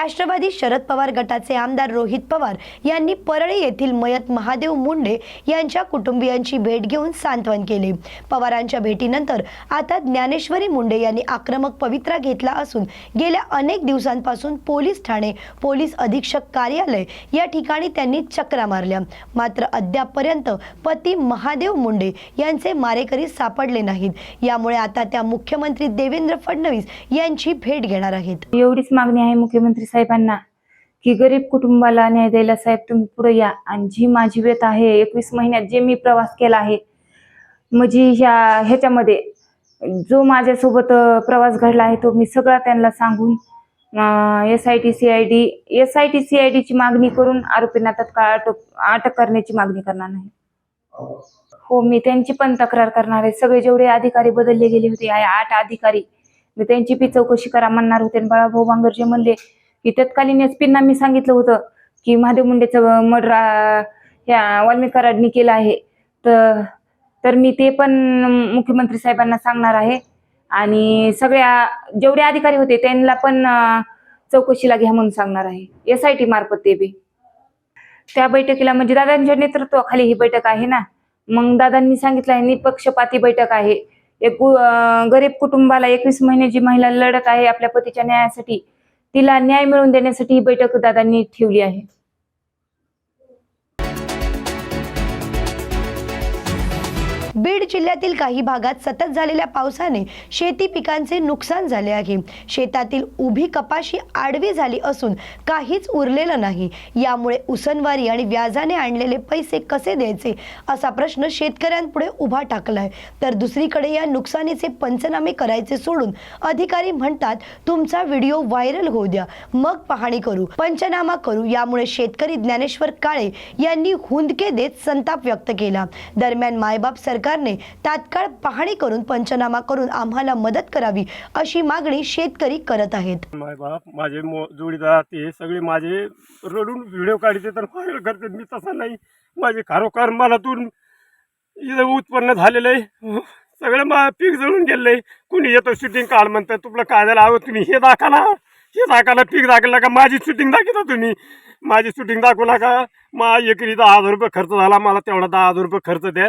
राष्ट्रवादी शरद पवार गटाचे आमदार रोहित पवार यांनी परळी येथील मयत महादेव मुंडे यांच्या कुटुंबियांची भेट घेऊन सांत्वन केले. पवारांच्या भेटीनंतर आता ज्ञानेश्वरी मुंडे यांनी आक्रमक पवित्रा घेतला असून गेल्या अनेक दिवसांपासून पोलीस ठाणे पोलीस अधीक्षक कार्यालय या ठिकाणी त्यांनी चक्रा मारल्या. मात्र अद्यापपर्यंत पती महादेव मुंडे यांचे मारेकरी सापडले नाहीत. यामुळे आता त्या मुख्यमंत्री देवेंद्र फडणवीस यांची भेट घेणार आहेत. एवढीच मागणी आहे मुख्यमंत्री साहेबांना की गरीब कुटुंबाला न्याय द्यायला साहेब तुम्ही पुढे या. आणि जी माझी व्यथ आहे एकवीस महिन्यात जे मी प्रवास केला आहे म्हणजे ह्या ह्याच्यामध्ये जो माझ्यासोबत प्रवास घडला आहे तो मी सगळा त्यांना सांगून S I T C I D S I T C I डीची मागणी करून आरोपींना तत्काळ अटक अटक करण्याची मागणी करणार नाही हो मी त्यांची पण तक्रार करणार आहे. सगळे जेवढे अधिकारी बदलले गेले होते आठ अधिकारी मी त्यांची बी चौकशी करा म्हणणार होते. आणि बांगर जे म्हणले की तत्कालीन एस पींना मी सांगितलं होतं की महादेव मुंडेचं मर्डर ह्या वाल्मिकारांनी केलं आहे. तर तर मी ते पण मुख्यमंत्री साहेबांना सांगणार आहे. आणि सगळ्या जेवढे अधिकारी होते त्यांना पण चौकशीला घ्या म्हणून सांगणार आहे. एस आय टी मार्फत ते बी. त्या बैठकीला म्हणजे दादांच्या नेतृत्वाखाली ही बैठक आहे ना. मग दादांनी सांगितलं आहे निपक्षपाती बैठक आहे. एक गरीब कुटुंबाला एकवीस महिने जी महिला लढत आहे आपल्या पतीच्या न्यायासाठी तिला न्याय मिळवून देण्यासाठी ही बैठक दादांनी ठेवली आहे. बीड जिल्ह्यातील काही भागात सतत झालेल्या पावसाने शेती पिकांचे नुकसान झाले आहे. शेतातील उभी कपाशी आडवी झाली असून काहीच उरलेलं नाही. यामुळे उसनवारी आणि व्याजाने आणलेले पैसे कसे द्यायचे? असा प्रश्न शेतकऱ्यांपुढे उभा टाकलाय. तर दुसरीकडे या नुकसानीचे पंचनामे करायचे सोडून अधिकारी म्हणतात तुमचा व्हिडिओ व्हायरल होऊ द्या. मग पाहणी करू. पंचनामा करू. यामुळे शेतकरी ज्ञानेश्वर काळे यांनी हुंदके देत संताप व्यक्त केला. दरम्यान मायबाप सरकार सरकारने तात्काळ पाहणी करून पंचनामा करून आम्हाला मदत करावी अशी मागणी शेतकरी करत आहेत. माय बाप माझे मो जोडीदार ते सगळे माझे रडून व्हिडिओ काढते तर व्हायरल करते मी तसा नाही. माझे खारोखार मलातून इथं उत्पन्न झालेलं आहे सगळं मा पीक जळून गेलं आहे कुणी येतं शूटिंग काढ म्हणतं तुला काय झालं अहो तुम्ही हे दाखवा हे दाखवला पीक दाखवलं का माझी शूटिंग दाखवता तुम्ही. माझी शूटिंग दाखवला का मा एकरी दहा हजार रुपये खर्च झाला मला तेवढा दहा हजार रुपये खर्च द्या.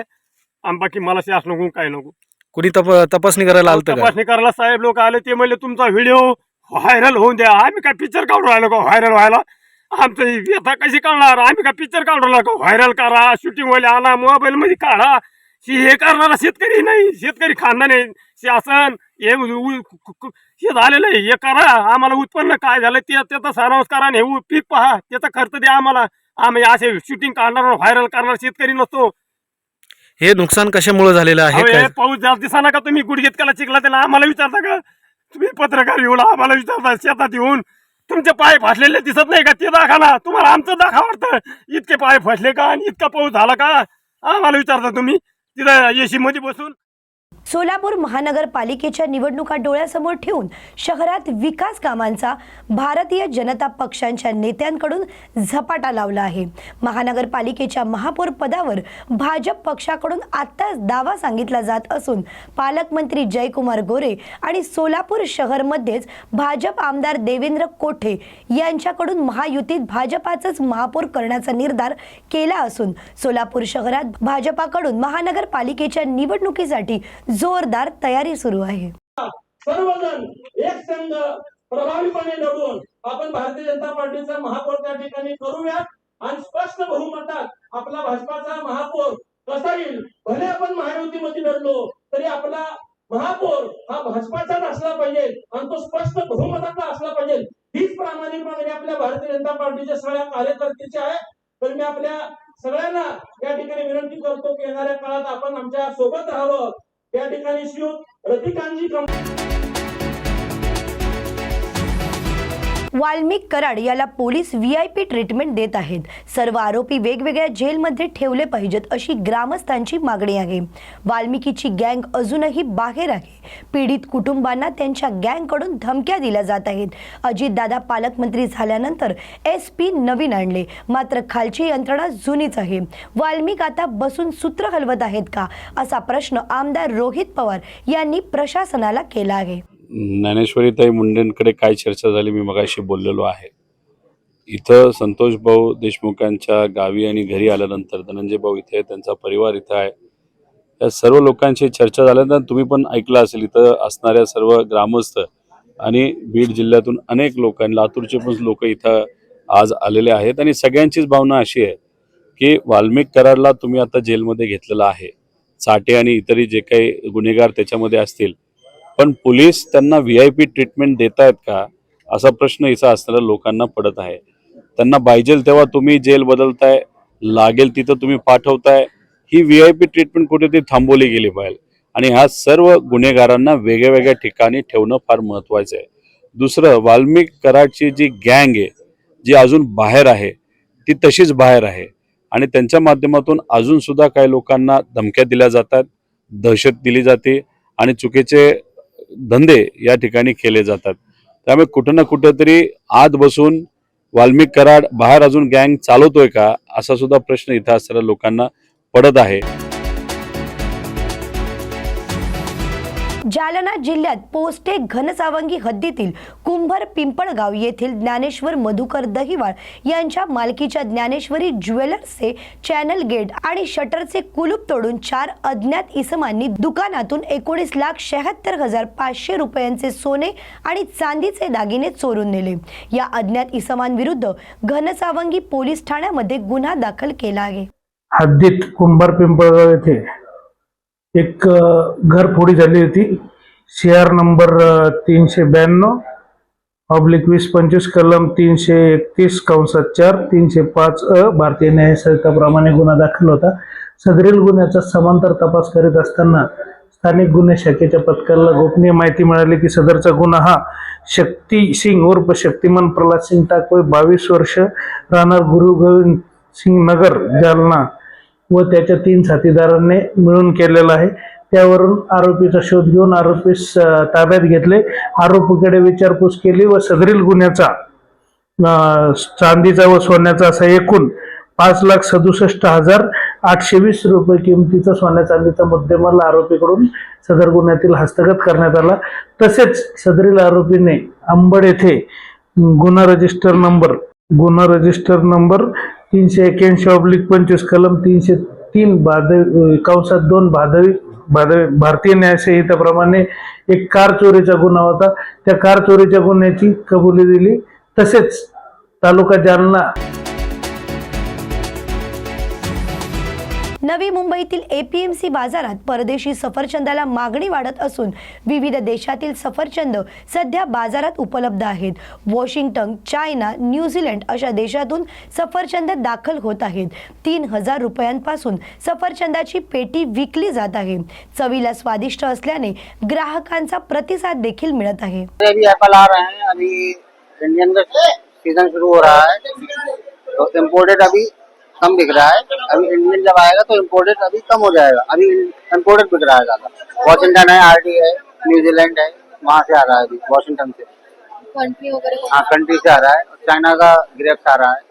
आणि बाकी मला शास नको काय नको. कुणी तप तपासणी करायला आलतं का? तपासणी करायला साहेब लोक आले ते म्हणले तुमचा व्हिडिओ व्हायरल होऊन द्या. आम्ही काय पिक्चर काढून राहिलो का व्हायरल व्हायला? आमचं ही व्यथा कशी काढणार आम्ही काय पिक्चर काढून राहिलो का? व्हायरल करा शूटिंग वाले आणा मोबाईल मध्ये काढा. हे हे करणारा शेतकरी नाही. शेतकरी खानदान आहे. शासन हे हे झालेलं आहे. हे करा. आम्हाला उत्पन्न काय झालं ते त्याचा सारांश करा आणि हे पीक पहा. त्याचा खर्च द्या आम्हाला. आम्ही असे शूटिंग काढणार व्हायरल करणार शेतकरी नसतो. हे नुकसान कशामुळे झालेलं आहे? काय हे पाऊस जास्त दिसा का तुम्ही? गुडघेत केला चिकला त्याला आम्हाला विचारता का? तुम्ही पत्रकार येऊन आम्हाला विचारता शेतात येऊन. तुमचे पाय फासलेले दिसत नाही का? ते दाखवा तुम्हाला आमचं दाखवा वाटतं. इतके पाय फसले का? आणि इतका पाऊस झाला का? आम्हाला विचारता तुम्ही. तिथं एसी मध्ये बसून. सोलापूर महानगरपालिकेच्या निवडणुका डोळ्यासमोर ठेवून शहरात विकास कामांचा भारतीय जनता पक्षांच्या नेत्यांकडून झपाटा लावला आहे. महानगरपालिकेच्या महापौर पदावर भाजप पक्षाकडून आत्ताच दावा सांगितला जात असून पालकमंत्री जयकुमार गोरे आणि सोलापूर शहरमध्येच भाजप आमदार देवेंद्र कोठे यांच्याकडून महायुतीत भाजपाचंच महापौर करण्याचा निर्धार केला असून सोलापूर शहरात भाजपाकडून महानगरपालिकेच्या निवडणुकीसाठी जोरदार तयारी सुरू आहे. सर्वजण एक संघ प्रभावीपणे लढून आपण भारतीय जनता पार्टीचा महापौर त्या ठिकाणी करूया आणि स्पष्ट बहुमतात आपला भाजपाचा महापौर कसा येईल? भले आपण महायुतीमध्ये लढलो तरी आपला महापौर हा भाजपाचाच असला पाहिजे आणि तो स्पष्ट बहुमताचा असला पाहिजे. हीच प्रामाणिक मागणी आपल्या भारतीय जनता पार्टीच्या सगळ्या कार्यकर्त्याची आहे. तर मी आपल्या सगळ्यांना या ठिकाणी विनंती करतो की येणाऱ्या काळात आपण आमच्यासोबत राहावं. या ठिकाणी श्रीयुत रतिकांतजी कंपनी वाल्मिक कराड याला police V I P treatment देत आहेत. सर्व आरोपी वेगवेगळ्या जेलमध्ये ठेवले पाहिजेत अशी ग्रामस्थांची मागणी आहे. वाल्मिकीची गँग अजूनही बाहेर आहे. पीडित कुटुंबांना त्यांच्या गँगकडून धमक्या दिल्या जात आहेत. अजितदादा पालकमंत्री झाल्यानंतर एस पी नवीन आणले. मात्र खालची यंत्रणा जुनीच आहे. वाल्मिक आता बसून सूत्र हलवत आहेत का? असा प्रश्न आमदार रोहित पवार यांनी प्रशासनाला केला आहे. ज्ञानेश्वरीताई मुंडेंकडे काय चर्चा झाली मी मगाशी बोललेलो आहे. इथं संतोष भाऊ देशमुखांच्या गावी आणि घरी आल्यानंतर धनंजय भाऊ इथे आहे, त्यांचा परिवार इथं आहे. या सर्व लोकांशी चर्चा झाल्यानंतर तुम्ही पण ऐकलं असेल इथं असणाऱ्या सर्व ग्रामस्थ आणि बीड जिल्ह्यातून अनेक लोक आणि लातूरचे पण लोक इथं आज आलेले आहेत. आणि सगळ्यांचीच भावना अशी आहे की वाल्मिक करारला तुम्ही आता जेलमध्ये घेतलेला आहे. चाटे आणि इतरही जे काही गुन्हेगार त्याच्यामध्ये असतील पण पोलीस त्यांना व्ही आय पी ट्रीटमेंट देत आहेत का? असा प्रश्न इथं असणाऱ्या लोकांना पडत आहे. त्यांना पाहिजे तेव्हा तुम्ही जेल बदलताय लागेल तिथं तुम्ही पाठवताय. ही व्ही आय पी ट्रीटमेंट कुठेतरी थांबवली गेली पाहिजे. आणि ह्या सर्व गुन्हेगारांना वेगळ्या वेगळ्या ठिकाणी ठेवणं फार महत्त्वाचं आहे. दुसरं वाल्मिक कराडची जी गँग आहे जी अजून बाहेर आहे ती तशीच बाहेर आहे. आणि त्यांच्या माध्यमातून अजून सुद्धा काही लोकांना धमक्या दिल्या जातात दहशत दिली जाते. आणि चुकीचे धंदे या ठिकाणी केले जातात. त्यामुळे कुठं ना कुठंतरी आत बसून वाल्मिक कराड बाहेर अजून गँग चालवतोय का? असा सुद्धा प्रश्न इथं असणाऱ्या लोकांना पडत आहे. जालना जिल्ह्यात पोस्टे घनसावंगी हद्दीतील कुंभर पिंपळगाव येथील ज्ञानेश्वर मधुकर दहिवाळ यांच्या मालकीच्या ज्ञानेश्वरी ज्वेलर्सचे चॅनल गेट आणि शटरचे कुलूप तोडून चार अज्ञात इसमांनी दुकानातून एकोणीस लाख शहात्तर हजार पाचशे रुपयांचे सोने आणि चांदीचे दागिने चोरून नेले. या अज्ञात इसमांविरुद्ध घनसावंगी पोलीस ठाण्यामध्ये गुन्हा दाखल केला आहे. हद्दीत कुंभार पिंपळगाव येथे एक घरफोडी झाली होती. सी आर नंबर तीनशे ब्याण्णव ऑब्लिक वीस पंचवीस कलम तीनशे एकतीस कंसात चार तीनशे पाच अ भारतीय न्यायसंहिताप्रमाणे गुन्हा दाखल होता. सदरील गुन्ह्याचा समांतर तपास करीत असताना स्थानिक गुन्हे शाखेच्या पथकाला गोपनीय माहिती मिळाली की सदरचा गुन्हा हा शक्ती सिंग उर्फ शक्तिमान प्रल्हाद सिंग टाकवे बावीस वर्ष राहणार गुरु गोविंद सिंग नगर जालना व त्याच्या तीन साथीदारांनी मिळून केलेला आहे. त्यावरून आरोपीचा शोध घेऊन आरोपीस ताब्यात घेतले. आरोपीकडे विचारपूस केली व सदरील गुन्ह्याचा चांदीचा व सोन्याचा असा एकूण पाच लाख सदुसष्ट हजार आठशे वीस रुपये किमतीचा सोन्या चांदीचा मुद्देमाल आरोपीकडून सदर गुन्ह्यातील हस्तगत करण्यात आला. तसेच सदरील आरोपीने अंबड येथे गुन्हा रजिस्टर नंबर गुन्हा रजिस्टर नंबर तीनशे एक्क्याऐंशी ऑब्लिक पंचवीस कलम तीनशे तीन भादवी कंसात दोन भादवी भादवी भारतीय न्यायसंहिताप्रमाणे एक कार चोरीचा गुन्हा होता. त्या कार चोरीच्या गुन्ह्याची कबुली दिली. तसेच तालुका जालना नवी मुंबईतील एपीएमसी बाजारात परदेशी सफरचंदाला मागणी वाढत असून विविध देशातील सफरचंद सध्या बाजारात उपलब्ध आहेत. वॉशिंग्टन चायना न्यूझीलंड अशा देशातून सफरचंद दाखल होत आहेत. तीन हजार रुपयांपासून सफरचंदाची पेटी विकली जात आहे. चवीला स्वादिष्ट असल्याने ग्राहकांचा प्रतिसाद देखील मिळत आहे. अभी इंडियन का सीजन शुरू हो रहा है। तो इम्पोर्टेड अभी कम बिक रहा है। अभी इंडियन जब आएगा तो इम्पोर्टेड अभी कम हो जाएगा। अभी इम्पोर्टेड बिक रहा है ज़्यादा। वॉशिंगटन है आरटी है न्यूजीलैंड है वहाँ से आ रहा है अभी वॉशिंगटन से। कंट्री हाँ कंट्री से आ रहा है। चाइना का ग्रेप्स आ रहा है।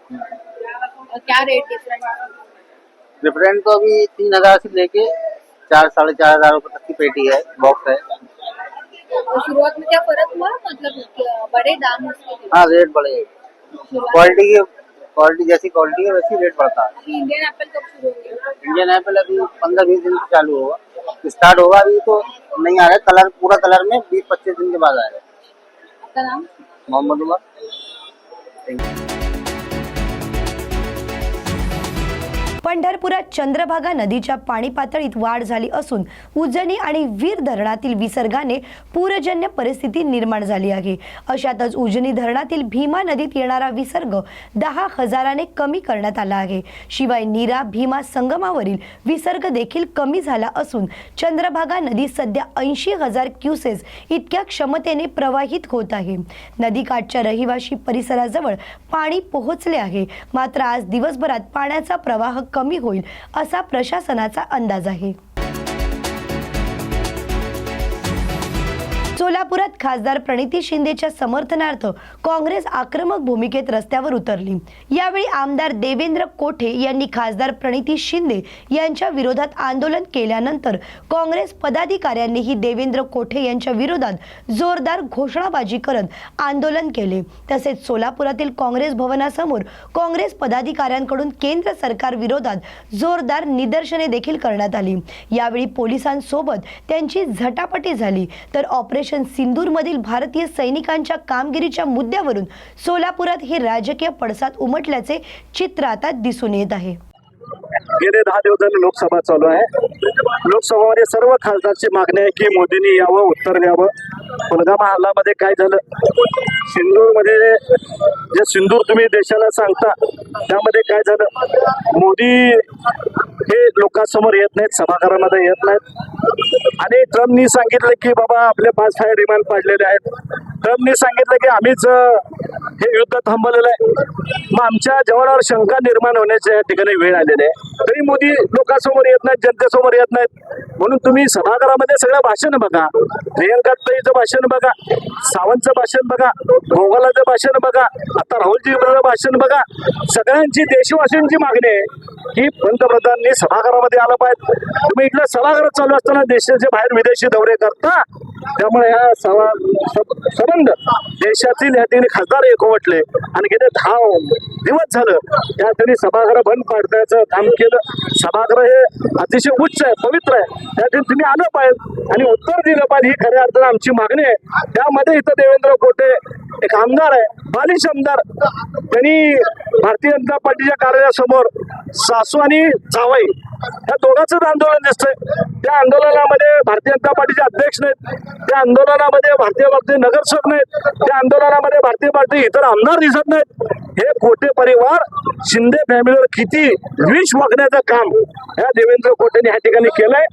क्या रेट डिफरेंट डिफरेंट तो अभी तीन हज़ार से लेके चार साढ़े चार हज़ार रुपए तक की पेटी है बॉक्स है। तो शुरुआत में क्या फ़र्क हुआ? मतलब बड़े दाम हाँ रेट बड़े क्वालिटी की क्वालिटी जैसी क्वालिटी है वैसी रेट बढ़ता है। इंडियन एप्पल कब शुरू होगा इंडियन एप्पल अभी पंद्रह बीस दिन से चालू होगा। स्टार्ट होगा अभी तो नहीं आ रहा है कलर पूरा कलर में बीस पच्चीस दिन के बाद आएगा मोहम्मद उमर। मोहम्मद उमर पंढरपुरात चंद्रभागा नदीच्या पाणी पातळीत वाढ झाली असून उजनी आणि वीर धरणातील विसर्गाने पूरजन्य परिस्थिती निर्माण झाली आहे. अशातच उजनी धरणातील भीमा नदीत येणारा विसर्ग दहा हजाराने कमी करण्यात आला आहे. शिवाय नीरा भीमा संगमावरील विसर्ग देखील कमी झाला असून चंद्रभागा नदी सध्या ऐंशी हजार क्युसेस इतक्या क्षमतेने प्रवाहित होत आहे. नदीकाठच्या रहिवाशी परिसराजवळ पाणी पोहोचले आहे. मात्र आज दिवसभरात पाण्याचा प्रवाह कमी कमी होईल असा प्रशासनाचा अंदाज आहे. कोल्हापुरात खासदार प्रणिती शिंदेच्या समर्थनार्थ काँग्रेस आक्रमक भूमिकेत रस्त्यावर उतरली. यावेळी आमदार देवेंद्र कोठे यांनी खासदार प्रणिती शिंदे यांच्या विरोधात आंदोलन केल्यानंतर काँग्रेस पदाधिकाऱ्यांनीही देवेंद्र कोठे यांच्या विरोधात जोरदार घोषणाबाजी करत आंदोलन केले. तसेच सोलापुरातील काँग्रेस भवनासमोर काँग्रेस पदाधिकाऱ्यांकडून केंद्र सरकार विरोधात जोरदार निदर्शने देखील करण्यात आली. यावेळी पोलिसांसोबत त्यांची झटापटी झाली. तर ऑपरेशन सिंदूरमधील भारतीय सैनिकांच्या कामगिरीच्या मुद्द्यावरून सोलापुरात हे राजकीय पडसाद उमटल्याचे चित्र आता दिसून येत आहे. गेले दहा दिवस झाले लोकसभा चालू आहे. लोकसभामध्ये सर्व खासदारची मागणी आहे की मोदींनी यावं उत्तर द्यावं. पुलगामा हल्ल्यामध्ये काय झालं? सिंदूरमध्ये जे सिंदूर तुम्ही देशाला सांगता त्यामध्ये काय झालं? मोदी हे लोकांसमोर येत नाहीत सभागृहामध्ये येत नाहीत. आणि ट्रम्पनी सांगितलं की बाबा आपले पाच फाय डिमांड पाडलेले आहेत. ट्रम्पनी सांगितलं की आम्हीच हे युद्ध थांबवलेलं आहे. मग आमच्या जवळावर शंका निर्माण होण्याच्या या ठिकाणी वेळ आलेली आहे. तरी मोदी लोकांसमोर येत नाहीत जनतेसमोर येत नाहीत. म्हणून तुम्ही सभागृहामध्ये सगळं भाषण बघा. प्रियंका भाषण बघा. सावंतचं भाषण बघा गोगालाचं भाषण बघा आता राहुलजी भाषण बघा. सगळ्यांची देशवासीयांची मागणी आहे की पंतप्रधानांनी सभागृहामध्ये आलं पाहिजे. तुम्ही इथलं सभागृह चालू असताना देशाचे बाहेर विदेशी दौरे करता. त्यामुळे ह्या सभा संबंध देशातील या ठिकाणी खासदार एकवटले. आणि गेले दहा दिवस झालं त्या ठिकाणी सभागृह बंद पाडण्याचं काम केलं. सभागृह हे अतिशय उच्च आहे पवित्र आहे. त्या ठिकाणी तुम्ही आलं पाहिजे. आणि उत्तर दिलं पाहिजे ही खऱ्या अर्थानं आमची मागणी आहे. त्यामध्ये इथं देवेंद्र कोटे एक आमदार आहे बालिश आमदार. त्यांनी भारतीय जनता पार्टीच्या कार्यालयासमोर सासू आणि जावाई या दोघांचंच आंदोलन दिसतंय. त्या आंदोलनामध्ये भारतीय जनता पार्टीचे अध्यक्ष नाहीत. त्या आंदोलनामध्ये भारतीय पार्टी नगरसेवक नाहीत. त्या आंदोलनामध्ये भारतीय पार्टी इतर आमदार दिसत नाहीत. हे कोटे परिवार शिंदे फॅमिलीवर किती विष वागण्याचं काम या देवेंद्र कोटेने या ठिकाणी केलंय.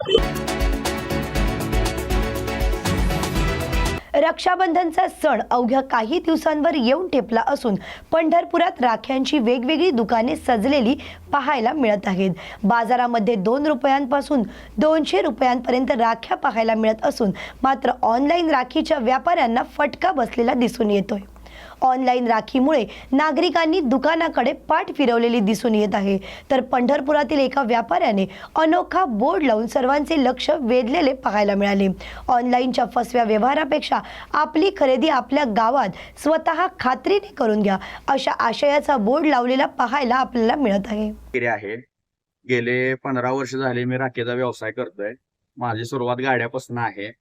रक्षाबंधनचा सण अवघ्या काही दिवसांवर येऊन ठेपला असून पंढरपुरात राख्यांची वेगवेगळी दुकाने सजलेली पाहायला मिळत आहेत. बाजारामध्ये दोन रुपयांपासून दोनशे रुपयांपर्यंत राख्या पाहायला मिळत असून मात्र ऑनलाईन राखीच्या व्यापाऱ्यांना फटका बसलेला दिसून येतोय. ऑनलाईन राखीमुळे नागरिकांनी दुकानाकडे पाठ फिरवलेली दिसून येत आहे. तर पंढरपुरातील एका व्यापाऱ्याने अनोखा बोर्ड लावून सर्वांचे लक्ष वेधलेले पाहायला मिळाले. ऑनलाईनच्या फसव्या व्यवहारापेक्षा आपली खरेदी आपल्या गावात स्वतः खात्रीने करून घ्या अशा आशयाचा बोर्ड लावलेला पाहायला आपल्याला मिळत आहे. वगैरे आहे गेले पंधरा वर्ष झाले मी राखेचा व्यवसाय करतोय. माझी सुरुवात गाड्यापासून आहे.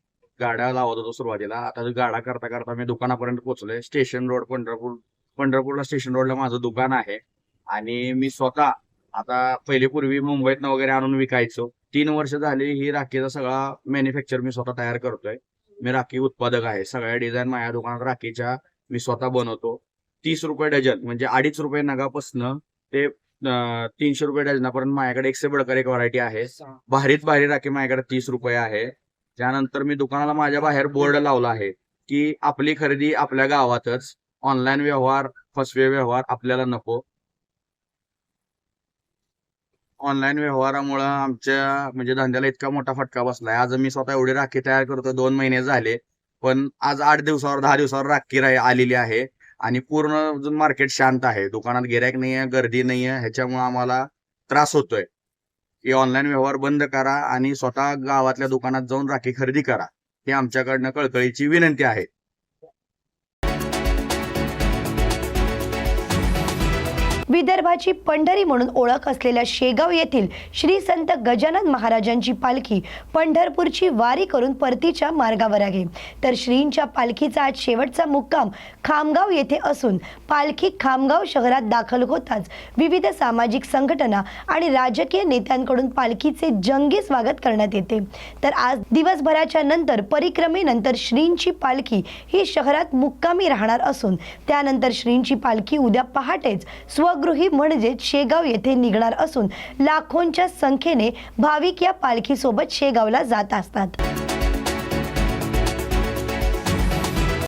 गाड्या लावत होतो सुरुवातीला. आता गाडा करता करता मी दुकानापर्यंत पोहोचलोय. स्टेशन रोड पंढरपूर पंढरपूरला स्टेशन रोडला माझं दुकान आहे. आणि मी स्वतः आता पहिले पूर्वी मुंबईतनं वगैरे आणून विकायचो. तीन वर्ष झाली ही राखीचा सगळा मॅन्युफॅक्चर मी स्वतः तयार करतोय. मी राखी उत्पादक आहे. सगळ्या डिझाईन माझ्या दुकानात राखीच्या मी स्वतः बनवतो. तीस रुपये डझन म्हणजे अडीच रुपये नगापासनं ते तीनशे रुपये डझनापर्यंत माझ्याकडे एकशे बडकर एक व्हरायटी आहे. भारीत भारी राखी माझ्याकडे तीस रुपये आहे. त्यानंतर मी दुकानाला माझ्या बाहेर बोर्ड लावला आहे की आपली खरेदी आपल्या गावातच. ऑनलाईन व्यवहार फसवे व्यवहार आपल्याला नको. ऑनलाईन व्यवहारामुळं आमच्या म्हणजे धंद्याला इतका मोठा फटका बसलाय. आज मी स्वतः एवढी राखी तयार करतो दोन महिने झाले. पण आज आठ दिवसावर दहा दिवसावर राखी आलेली आहे. आणि पूर्ण अजून मार्केट शांत आहे. दुकानात गिऱ्हाईक नाहीये गर्दी नाहीये. ह्याच्यामुळे आम्हाला त्रास होतोय. की ऑनलाईन व्यवहार बंद करा आणि स्वतः गावातल्या दुकानात जाऊन राखी खरेदी करा. ही आमच्याकडनं कळकळीची विनंती आहे. विदर्भाची पंढरी म्हणून ओळख असलेल्या शेगाव येथील श्री संत गजानन महाराजांची पालखी पंढरपूरची वारी करून परतीच्या मार्गावर आहे. तर श्रींच्या पालखीचा आज शेवटचा मुक्काम खामगाव येथे असून पालखी खामगाव शहरात दाखल होताच विविध सामाजिक संघटना आणि राजकीय नेत्यांकडून पालखीचे जंगी स्वागत करण्यात येते. तर आज दिवसभराच्या नंतर परिक्रमेनंतर श्रींची पालखी ही शहरात मुक्कामी राहणार असून त्यानंतर श्रींची पालखी उद्या पहाटेच स्व स्वगृही म्हणजेच शेगाव येथे निघणार असून लाखोंच्या संख्येने भाविक या पालखीसोबत शेगावला जात असतात.